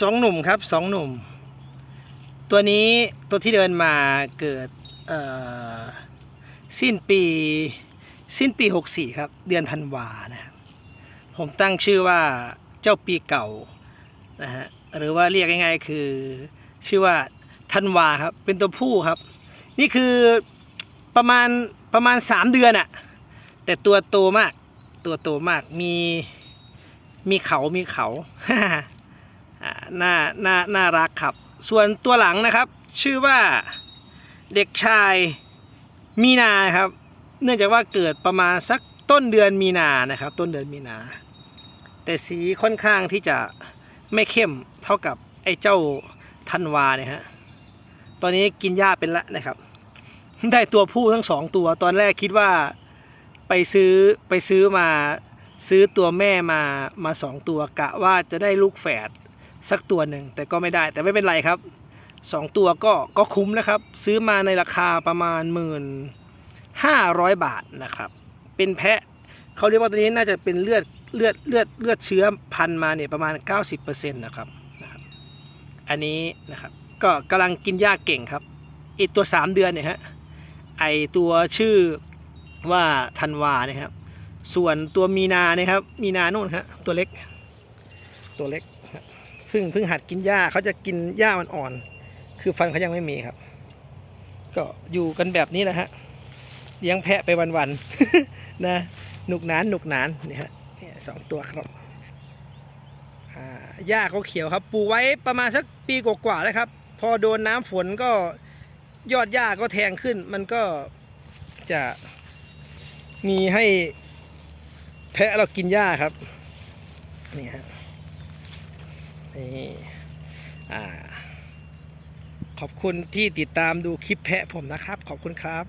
สองหนุ่มครับสองหนุ่ม ตัวนี้ตัวที่เดินมาเกิดสิ้นปีสิ้นปี 64 ครับ เดือนธันวานะครับผมตั้งชื่อว่าเจ้าปีเก่านะฮะหรือว่าเรียกง่ายๆคือชื่อว่าธันวาครับ เป็นตัวผู้ครับ นี่คือประมาณประมาณ 3 เดือนอะแต่ตัวโตมากตัวโตมากมีมีเขามีเข่า น่าน่าน่ารักครับ ส่วนตัวหลังนะครับ ชื่อว่าเด็กชายมีนาครับ เนื่องจากว่าเกิดประมาณสักต้นเดือนมีนานะครับ ต้นเดือนมีนา แต่สีค่อนข้างที่จะไม่เข้มเท่ากับไอ้เจ้าธันวาเนี่ยฮะตอนนี้กินหญ้าเป็นละนะครับ ได้ตัวผู้ทั้งสองตัว ตอนแรกคิดว่าไปซื้อไปซื้อมาซื้อตัวแม่มามาสองตัวกะว่าจะได้ลูกแฝด สักตัวหนึ่งแต่ก็ไม่ได้แต่ไม่เป็นไรครับสองตัวก็ก็คุ้มนะครับ ซื้อมาในราคาประมาณหมื่นห้าร้อยบาทนะครับ เป็นแพะเขาเรียกว่าตัวนี้น่าจะเป็นเลือดเลือดเลือดเลือดเชื้อพันมาเนี่ยประมาณ 90%นะครับนะครับ อันนี้นะครับก็กำลังกินหญ้าเก่งครับอีกตัว 3 เดือนเนี่ยฮะไอตัวชื่อว่าธันวาเนี่ยครับส่วนตัวมีนาเนี่ยครับมีนาโน่นครับตัวเล็กตัวเล็ก พิ่งเพิ่งหัดกินหญ้าเขาจะกินหญ้ามันอ่อน คือฟันเขายังไม่มีครับ ก็อยู่กันแบบนี้แหละฮะเลี้ยงแพะไปวันๆนะหนุกหนานหนุกหนานเนี่ยฮะเนี่ยสองตัวครับหญ้าเขาเขียวครับปลูกไว้ประมาณสักปีกว่าๆแล้วครับ พอโดนน้ำฝนก็ยอดหญ้าก็แทงขึ้น มันก็จะมีให้แพะเรากินหญ้าครับนี่ฮะ นี่อ่าขอบคุณที่ติดตามดูคลิปแพะผมนะครับ ขอบคุณครับ